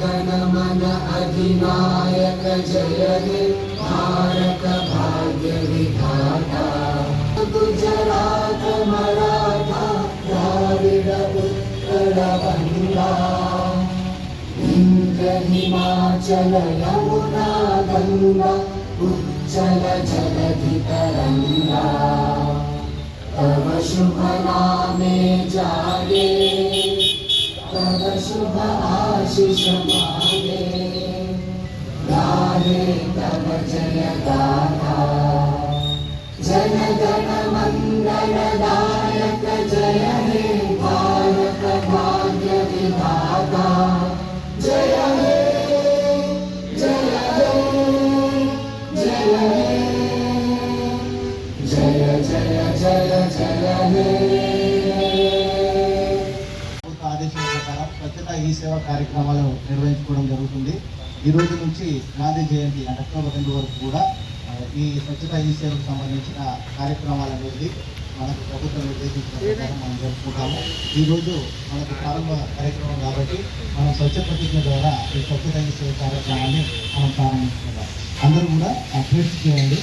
जनगण मन अधिनायक जय हे भारत भाग्य विधाता गुजरात मराठा द्राविड उत्कल बंगा इन्द्र हिमाचल यमुना गङ्गा उज्जल जलधि तरङ्गा तव शुभ नामे जागे। तव शुभ ఆదేశాల ప్రకారం స్వచ్ఛత ఈ సేవ కార్యక్రమాలు నిర్వహించుకోవడం జరుగుతుంది. ఈ రోజు నుంచి గాంధీ జయంతి అంటే అక్టోబర్ రెండు వరకు కూడా ఈ స్వచ్ఛత ఈ సేవకు సంబంధించిన కార్యక్రమాలు అనేది మనకు ప్రభుత్వం నిర్దేశించిన ప్రకారం మనం జరుపుకుంటాము. ఈరోజు మనకు ప్రారంభ కార్యక్రమం కాబట్టి మనం స్వచ్ఛ ప్రతిజ్ఞ ద్వారా ఈ స్వచ్ఛత ఈ సేవ కార్యక్రమాన్ని మనం ప్రారంభించుకుంటాం అందరూ కూడా అప్డేట్ చేయండి.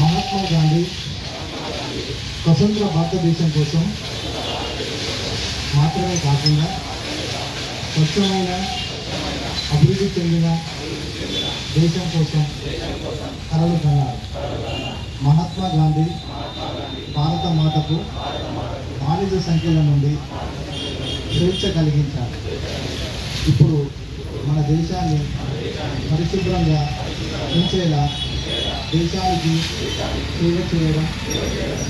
మహాత్మా గాంధీ స్వతంత్ర భారతదేశం కోసం మాత్రమే కాకుండా స్వచ్ఛమైన అభివృద్ధి చెందిన దేశం కోసం కలలు కన్నారు. మహాత్మా గాంధీ భారత మాతకు బానిస సంఖ్యల నుండి స్వేచ్ఛ కలిగించారు. ఇప్పుడు మన దేశాన్ని పరిశుభ్రంగా ఉంచేలా దేశానికి సేవ చేయడం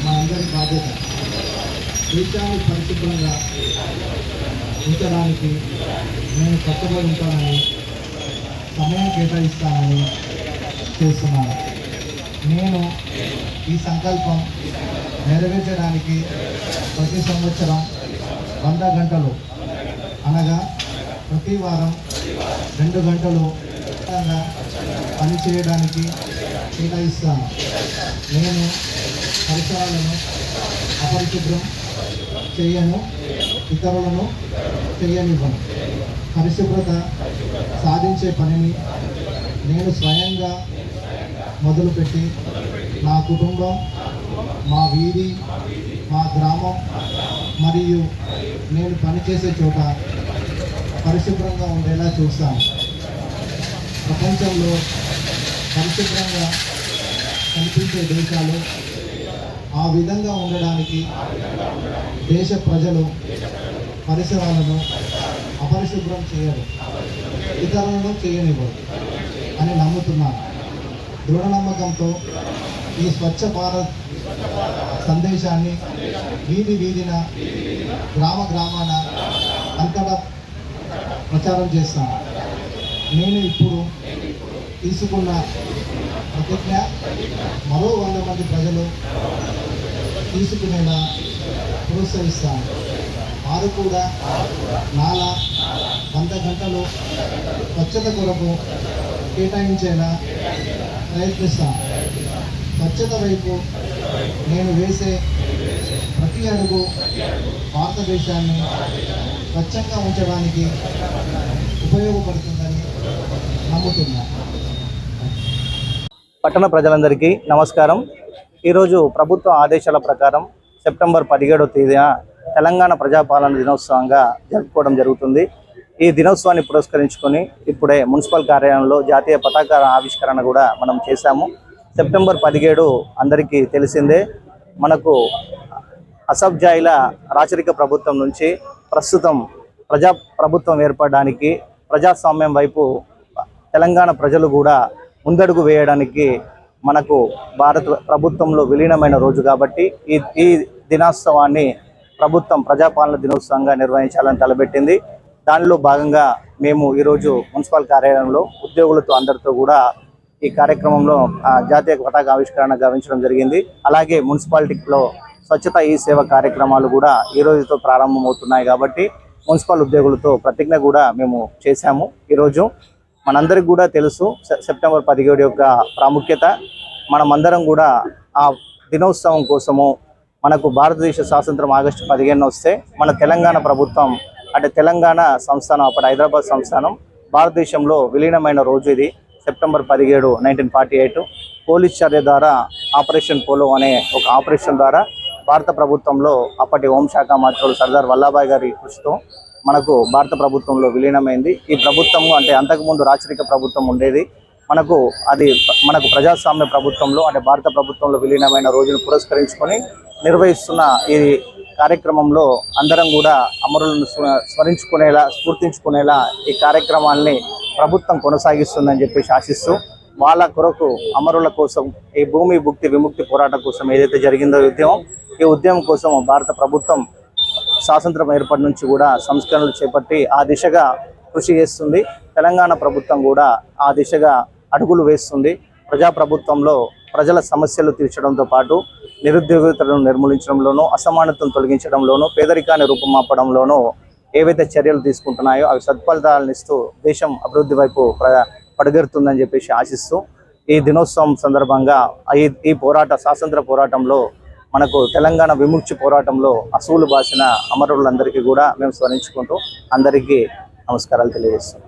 మనందరి బాధ్యత. దేశాన్ని పరిశుభ్రంగా ఉంచడానికి నేను కట్టుబడి ఉంటానని సమయం కేటాయిస్తానని చేస్తున్నాను నేను ఈ సంకల్పం నెరవేర్చడానికి ప్రతి సంవత్సరం వంద గంటలు అనగా ప్రతి వారం రెండు గంటలు పనిచేయడానికి కేటాయిస్తాను. నేను పరిసరాలను అపరిశుభ్రం చేయను ఇతరులను చేయనివ్వను. పరిశుభ్రత సాధించే పనిని నేను స్వయంగా మొదలుపెట్టి నా కుటుంబం మా వీధి మా గ్రామం మరియు నేను పనిచేసే చోట పరిశుభ్రంగా ఉండేలా చూస్తాను. ప్రపంచంలో పరిశుభ్రంగా కనిపించే దేశాలు ఆ విధంగా ఉండడానికి దేశ ప్రజలు పరిసరాలను అపరిశుభ్రం చేయరు ఇతరులను చేయనివ్వరు అని నమ్ముతున్నాను. దృఢ నమ్మకంతో ఈ స్వచ్ఛ భారత్ సందేశాన్ని వీధి వీధిన గ్రామ గ్రామాన అంతటా ప్రచారం చేస్తాను. నేను ఇప్పుడు తీసుకున్న ప్రతిజ్ఞ మరో వంద మంది ప్రజలు తీసుకునేలా ప్రోత్సహిస్తాను వారు కూడా నాలా వంద గంటలు స్వచ్ఛత కొరకు కేటాయించేలా ప్రయత్నిస్తాను స్వచ్ఛత వైపు నేను వేసే ప్రతి అడుగు భారతదేశాన్ని స్వచ్ఛంగా ఉంచడానికి ఉపయోగపడుతుందని నమ్ముతున్నాను. పట్టణ ప్రజలందరికీ నమస్కారం. ఈరోజు ప్రభుత్వ ఆదేశాల ప్రకారం సెప్టెంబర్ పదిహేడవ తేదీన తెలంగాణ ప్రజాపాలన దినోత్సవంగా జరుపుకోవడం జరుగుతుంది. ఈ దినోత్సవాన్ని పురస్కరించుకొని ఇప్పుడే మున్సిపల్ కార్యాలయంలో జాతీయ పతాక ఆవిష్కరణ కూడా మనం చేశాము. సెప్టెంబర్ పదిహేడు అందరికీ తెలిసిందే మనకు అసబ్జాయిల రాచరిక ప్రభుత్వం నుంచి ప్రస్తుతం ప్రజా ప్రభుత్వం ఏర్పడడానికి ప్రజాస్వామ్యం వైపు తెలంగాణ ప్రజలు కూడా ముందడుగు వేయడానికి మనకు భారత ప్రభుత్వంలో విలీనమైన రోజు కాబట్టి ఈ ఈ దినోత్సవాన్ని ప్రభుత్వం ప్రజాపాలన దినోత్సవంగా నిర్వహించాలని తలబెట్టింది దానిలో భాగంగా మేము ఈరోజు మున్సిపల్ కార్యాలయంలో ఉద్యోగులతో అందరితో కూడా ఈ కార్యక్రమంలో జాతీయ పతాక ఆవిష్కరణ గావించడం జరిగింది. అలాగే మున్సిపాలిటీలో స్వచ్ఛత ఈ సేవ కార్యక్రమాలు కూడా ఈ రోజుతో ప్రారంభమవుతున్నాయి కాబట్టి మున్సిపల్ ఉద్యోగులతో ప్రతిజ్ఞ కూడా మేము చేశాము ఈరోజు. మనందరికి కూడా తెలుసు సె- సెప్టెంబర్ పదిహేడు యొక్క ప్రాముఖ్యత. మనమందరం కూడా ఆ దినోత్సవం కోసము మనకు భారతదేశ స్వాతంత్రం ఆగస్టు పదిహేను వస్తే మన తెలంగాణ ప్రభుత్వం అంటే తెలంగాణ సంస్థానం అప్పటి హైదరాబాద్ సంస్థానం భారతదేశంలో విలీనమైన రోజు ఇది. సెప్టెంబర్ పదిహేడు నైన్టీన్ ఫార్టీ ఎయిట్ పోలీస్ చర్య ద్వారా ఆపరేషన్ పోలో అనే ఒక ఆపరేషన్ ద్వారా భారత ప్రభుత్వంలో అప్పటి హోంశాఖ మంత్రులు సర్దార్ వల్లభాయ్ గారి కృషితో మనకు భారత ప్రభుత్వంలో విలీనమైంది. ఈ ప్రభుత్వము అంటే అంతకుముందు రాచరిక ప్రభుత్వం ఉండేది. మనకు అది మనకు ప్రజాస్వామ్య ప్రభుత్వంలో అంటే భారత ప్రభుత్వంలో విలీనమైన రోజును పురస్కరించుకొని నిర్వహిస్తున్న ఈ కార్యక్రమంలో అందరం కూడా అమరులను స్మరించుకునేలా స్ఫూర్తించుకునేలా ఈ కార్యక్రమాల్ని ప్రభుత్వం కొనసాగిస్తుందని చెప్పేసి ఆశిస్తూ వాళ్ళ కొరకు అమరుల కోసం ఈ భూమి భుక్తి విముక్తి పోరాటం కోసం ఏదైతే జరిగిందో ఉద్యమం ఈ ఉద్యమం కోసం భారత ప్రభుత్వం స్వాతంత్రం ఏర్పడి నుంచి కూడా సంస్కరణలు చేపట్టి ఆ దిశగా కృషి చేస్తుంది. తెలంగాణ ప్రభుత్వం కూడా ఆ దిశగా అడుగులు వేస్తుంది. ప్రజాప్రభుత్వంలో ప్రజల సమస్యలు తీర్చడంతో పాటు నిరుద్యోగితలను నిర్మూలించడంలోనూ అసమానతను తొలగించడంలోనూ పేదరికాన్ని రూపుమాపడంలోనూ ఏవైతే చర్యలు తీసుకుంటున్నాయో అవి సత్ఫలితాలను ఇస్తూ దేశం అభివృద్ధి వైపు పడగెడుతుందని చెప్పేసి ఆశిస్తూ ఈ దినోత్సవం సందర్భంగా ఈ పోరాట స్వాతంత్ర పోరాటంలో మనకు తెలంగాణ విముక్తి పోరాటంలో అసూలు బాసిన అమరులందరికీ కూడా మేము స్మరించుకుంటూ అందరికీ నమస్కారాలు తెలియజేస్తాం